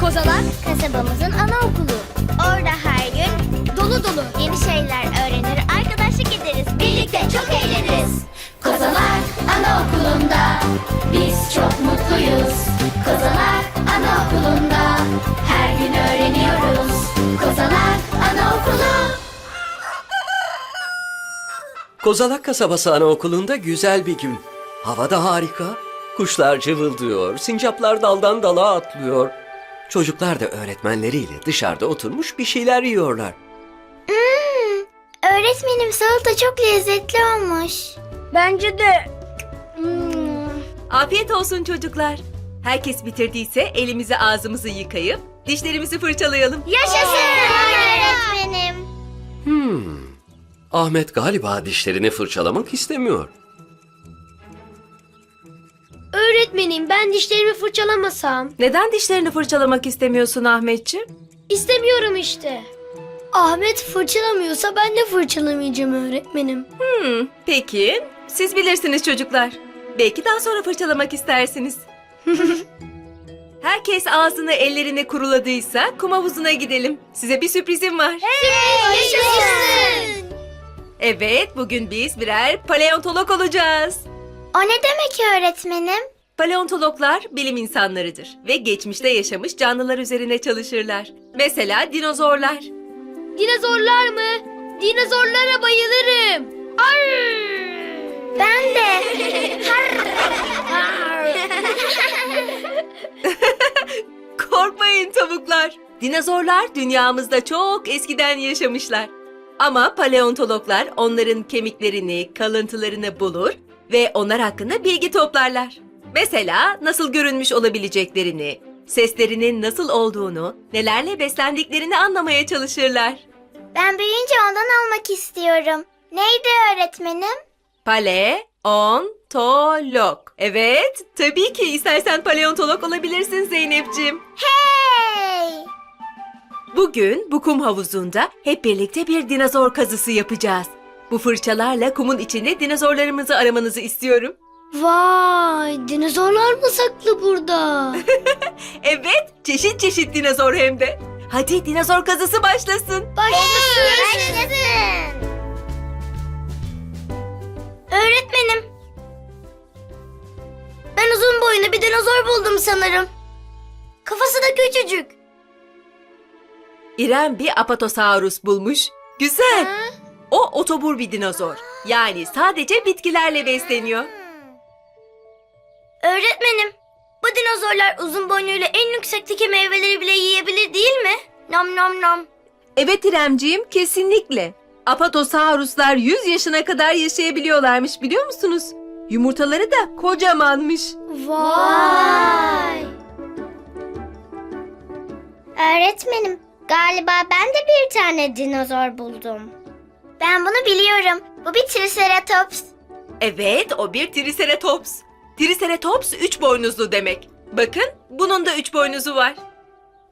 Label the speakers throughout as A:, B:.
A: Kozalak kasabamızın anaokulu. Orada her gün dolu dolu yeni şeyler öğrenir, arkadaşlık ederiz. Birlikte çok eğleniriz. Kozalak anaokulunda biz çok mutluyuz. Kozalak anaokulunda her gün öğreniyoruz. Kozalak anaokulu.
B: Kozalak Kasabası Anaokulu'nda güzel bir gün. Hava da harika. Kuşlar cıvıldıyor, sincaplar daldan dala atlıyor. Çocuklar da öğretmenleriyle dışarıda oturmuş bir şeyler yiyorlar.
A: Öğretmenim salata çok lezzetli olmuş. Bence de. Hmm.
C: Afiyet olsun çocuklar. Herkes bitirdiyse elimizi ağzımızı yıkayıp dişlerimizi fırçalayalım.
A: Yaşasın öğretmenim.
B: Hmm. Ahmet galiba dişlerini fırçalamak istemiyor.
D: Öğretmenim ben dişlerimi fırçalamasam.
C: Neden dişlerini fırçalamak istemiyorsun Ahmetciğim?
D: İstemiyorum işte. Ahmet fırçalamıyorsa ben de fırçalamayacağım öğretmenim.
C: Hmm, peki. Siz bilirsiniz çocuklar. Belki daha sonra fırçalamak istersiniz. Herkes ağzını ellerini kuruladıysa kum havuzuna gidelim. Size bir sürprizim var.
A: Yaşasın.
C: Evet, bugün biz birer paleontolog olacağız.
A: O ne demek öğretmenim?
C: Paleontologlar bilim insanlarıdır ve geçmişte yaşamış canlılar üzerine çalışırlar. Mesela dinozorlar.
D: Dinozorlar mı? Dinozorlara bayılırım. Arr!
A: Ben de.
C: Korkmayın tavuklar. Dinozorlar dünyamızda çok eskiden yaşamışlar. Ama paleontologlar onların kemiklerini, kalıntılarını bulur ve onlar hakkında bilgi toplarlar. Mesela nasıl görünmüş olabileceklerini, seslerinin nasıl olduğunu, nelerle beslendiklerini anlamaya çalışırlar.
A: Ben büyüyünce ondan almak istiyorum. Neydi öğretmenim?
C: Paleontolog. Evet, tabii ki istersen paleontolog olabilirsin Zeynep'ciğim.
A: Hey!
C: Bugün bu kum havuzunda hep birlikte bir dinozor kazısı yapacağız. Bu fırçalarla kumun içinde dinozorlarımızı aramanızı istiyorum.
D: Vay dinozorlar mı saklı burada?
C: Evet, çeşit çeşit dinozor hem de. Hadi dinozor kazısı başlasın.
D: Başlasın.
A: Başlasın. Öğretmenim. Ben uzun boylu bir dinozor buldum sanırım. Kafası da küçücük.
C: İrem bir apatosaurus bulmuş. Güzel. O otobur bir dinozor. Yani sadece bitkilerle besleniyor.
A: Dinozorlar uzun boynuyla en yüksekteki meyveleri bile yiyebilir değil mi? Nom nom nom.
C: Evet İremciğim, kesinlikle. Apatosauruslar 100 yaşına kadar yaşayabiliyorlarmış biliyor musunuz? Yumurtaları da kocamanmış.
D: Vay.
A: Öğretmenim, galiba ben de bir tane dinozor buldum. Ben bunu biliyorum. Bu bir triceratops.
C: Evet, o bir triceratops. Triceratops üç boynuzlu demek. Bakın, bunun da üç boynuzu var.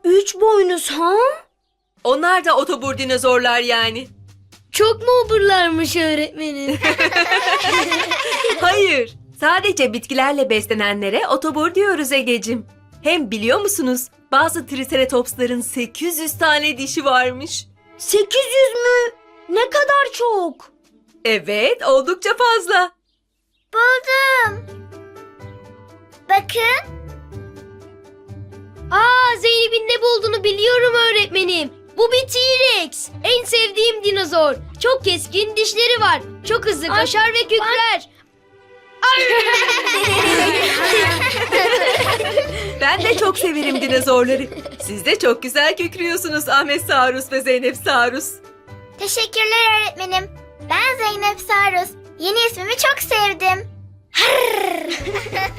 D: Üç boynuz ha?
C: Onlar da otobur dinozorlar yani.
D: Çok mu oburlarmış öğretmenim?
C: Hayır, sadece bitkilerle beslenenlere otobur diyoruz Egecim. Hem biliyor musunuz, bazı triceratopsların 800 tane dişi varmış.
D: 800 mü? Ne kadar çok.
C: Evet, oldukça fazla.
A: Buldum. Bakın.
D: Ne bulduğunu biliyorum öğretmenim. Bu bir T-Rex. En sevdiğim dinozor. Çok keskin dişleri var. Çok hızlı koşar ve kükrer.
C: Ben de çok severim dinozorları. Siz de çok güzel kükrüyorsunuz Ahmet Sarus ve Zeynep Sarus.
A: Teşekkürler öğretmenim. Ben Zeynep Sarus. Yeni ismimi çok sevdim.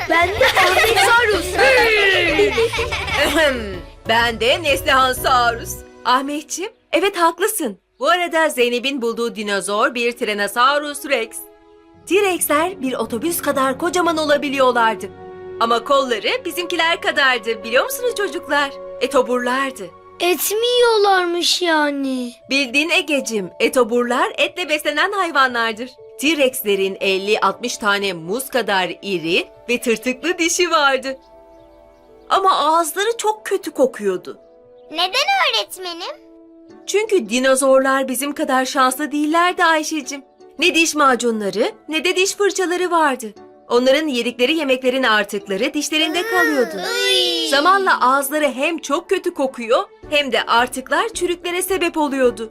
D: Ben de Ahmet Sarus.
C: Ben de Neslihan Sarus. Ahmetciğim, evet haklısın. Bu arada Zeynep'in bulduğu dinozor bir Tyrannosaurus Rex. T-Rex'ler bir otobüs kadar kocaman olabiliyorlardı. Ama kolları bizimkiler kadardı biliyor musunuz çocuklar? Etoburlardı.
D: Et mi yiyorlarmış yani?
C: Bildiğin Egecim, etoburlar etle beslenen hayvanlardır. T-Rex'lerin 50-60 tane muz kadar iri ve tırtıklı dişi vardı. Ama ağızları çok kötü kokuyordu.
A: Neden öğretmenim?
C: Çünkü dinozorlar bizim kadar şanslı değillerdi Ayşe'cim. Ne diş macunları ne de diş fırçaları vardı. Onların yedikleri yemeklerin artıkları dişlerinde kalıyordu. Zamanla ağızları hem çok kötü kokuyor hem de artıklar çürüklere sebep oluyordu.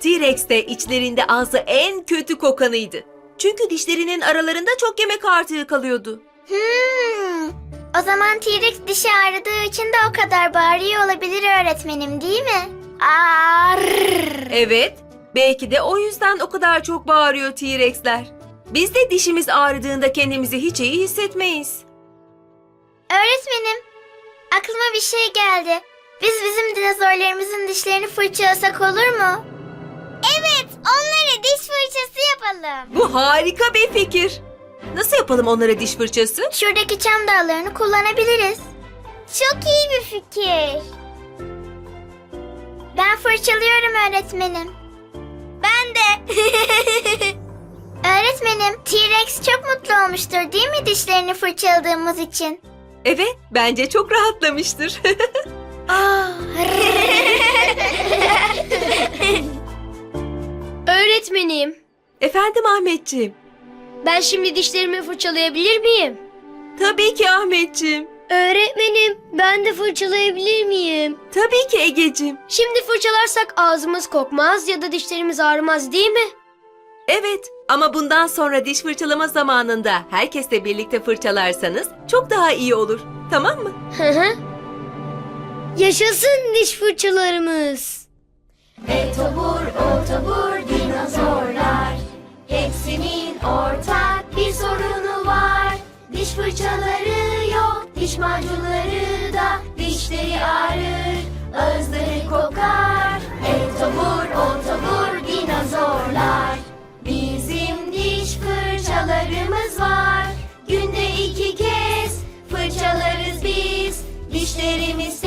C: T-Rex de içlerinde ağzı en kötü kokanıydı. Çünkü dişlerinin aralarında çok yemek artığı kalıyordu.
A: Hmm. O zaman T-Rex dişi ağrıdığı için de o kadar bağırıyor olabilir öğretmenim değil mi? Arr.
C: Evet, belki de o yüzden o kadar çok bağırıyor T-Rex'ler. Biz de dişimiz ağrıdığında kendimizi hiç iyi hissetmeyiz.
A: Öğretmenim, aklıma bir şey geldi. Biz bizim dinozorlarımızın dişlerini fırçalasak olur mu? Evet, onlara diş fırçası yapalım.
C: Bu harika bir fikir. Nasıl yapalım onlara diş fırçası?
A: Şuradaki çam dallarını kullanabiliriz. Çok iyi bir fikir. Ben fırçalıyorum öğretmenim. Ben de. öğretmenim, T-Rex çok mutlu olmuştur değil mi dişlerini fırçaladığımız için?
C: Evet, bence çok rahatlamıştır.
D: Öğretmenim,
C: Efendim Ahmetciğim.
D: Ben şimdi dişlerimi fırçalayabilir miyim?
C: Tabii ki Ahmetciğim.
D: Öğretmenim, ben de fırçalayabilir miyim?
C: Tabii ki Egeciğim.
D: Şimdi fırçalarsak ağzımız kokmaz ya da dişlerimiz ağrımaz değil mi?
C: Evet ama bundan sonra diş fırçalama zamanında herkesle birlikte fırçalarsanız çok daha iyi olur. Tamam mı?
D: Hı hı. Yaşasın diş fırçalarımız.
E: Etobur, otobur, dinozorlar Hepsinin ortak bir sorunu var. Diş fırçaları yok, diş macunları da Dişleri ağrır, ağızları kokar Etobur, otobur, dinozorlar. Bizim diş fırçalarımız var. Günde iki kez fırçalarız biz Dişlerimiz